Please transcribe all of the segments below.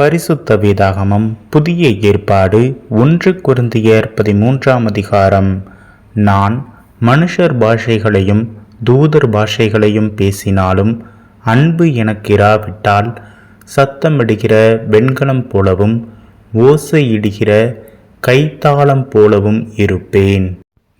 பரிசுத்த வேதாகமம் புதிய ஏற்பாடு ஒன்று குருந்தியர் பதிமூன்றாம் அதிகாரம். நான் மனுஷர் பாஷைகளையும் தூதர் பாஷைகளையும் பேசினாலும் அன்பு எனக்கிராவிட்டால் சத்தமிடுகிற வெண்கலம் போலவும் ஓசையிடுகிற கைத்தாளம் போலவும் இருப்பேன்.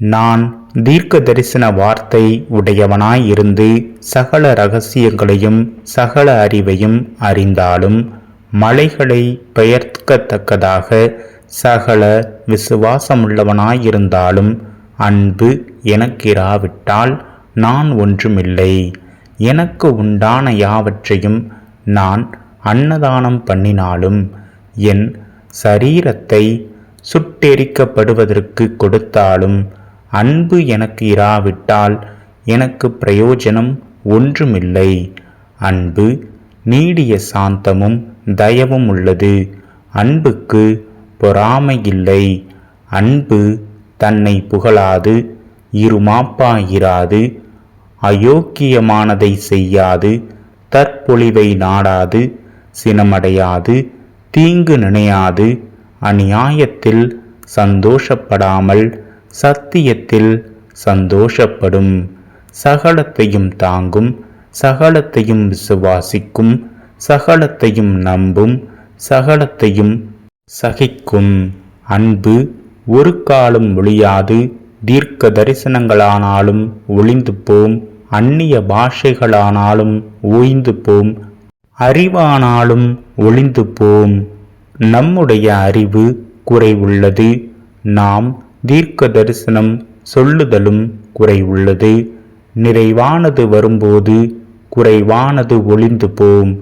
நான் தீர்க்க தரிசன வார்த்தை உடையவனாயிருந்து சகல ரகசியங்களையும் சகல அறிவையும் அறிந்தாலும் மலைகளை பெயர்க்கத்தக்கதாக சகல விசுவாசமுள்ளவனாயிருந்தாலும் அன்பு எனக்கிராவிட்டால் நான் ஒன்றுமில்லை. எனக்கு உண்டான யாவற்றையும் நான் அன்னதானம் பண்ணினாலும் என் சரீரத்தை சுட்டெரிக்கப்படுவதற்கு கொடுத்தாலும் அன்பு எனக்கு இராவிட்டால் எனக்கு பிரயோஜனம் ஒன்றுமில்லை. அன்பு நீடிய சாந்தமும் தயவும் உள்ளது. அன்புக்கு பொறாமை இல்லை அன்பு தன்னை புகழாது இருமாப்பாயிராது அயோக்கியமானதை செய்யாது தற்பொழிவை நாடாது சினமடையாது தீங்கு நினையாது அநியாயத்தில் சந்தோஷப்படாமல் சத்தியத்தில் சந்தோஷப்படும் சகலத்தையும் தாங்கும் சகலத்தையும் விசுவாசிக்கும் சகலத்தையும் நம்பும் சகலத்தையும் சகிக்கும். அன்பு ஒரு காலம் ஒழியாது தீர்க்க தரிசனங்களானாலும் ஒளிந்து போம் அந்நிய பாஷைகளானாலும் ஓய்ந்து போம் அறிவானாலும் ஒளிந்து போம் நம்முடைய அறிவு குறைவுள்ளது நாம் தீர்க்க தரிசனம் சொல்லுதலும் குறைவுள்ளது. நிறைவானது வரும்போது குறைவானது ஒளிந்து போம்.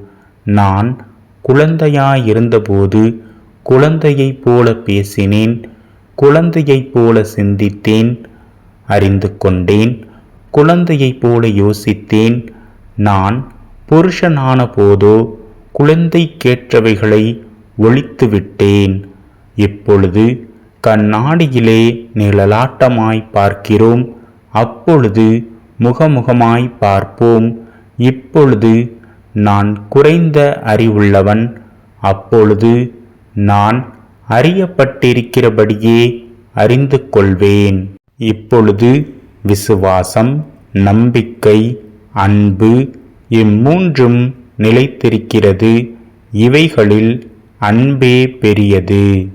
நான் குழந்தையாயிருந்தபோது குழந்தையைப் போல பேசினேன் குழந்தையைப் போல சிந்தித்தேன் அறிந்து கொண்டேன் குழந்தையைப் போல யோசித்தேன். நான் புருஷனான போதோ குழந்தை கேற்றவைகளை ஒழித்துவிட்டேன் இப்பொழுது கண்ணாடியிலே நிழலாட்டமாய் பார்க்கிறோம் அப்பொழுது முகமுகமாய் பார்ப்போம். இப்பொழுது நான் குறைந்த அறிவுள்ளவன் அப்பொழுது நான் அறியப்பட்டிருக்கிறபடியே அறிந்து கொள்வேன். இப்பொழுது விசுவாசம் நம்பிக்கை அன்பு இம்மூன்றும் நிலைத்திருக்கிறது. இவைகளில் அன்பே பெரியது.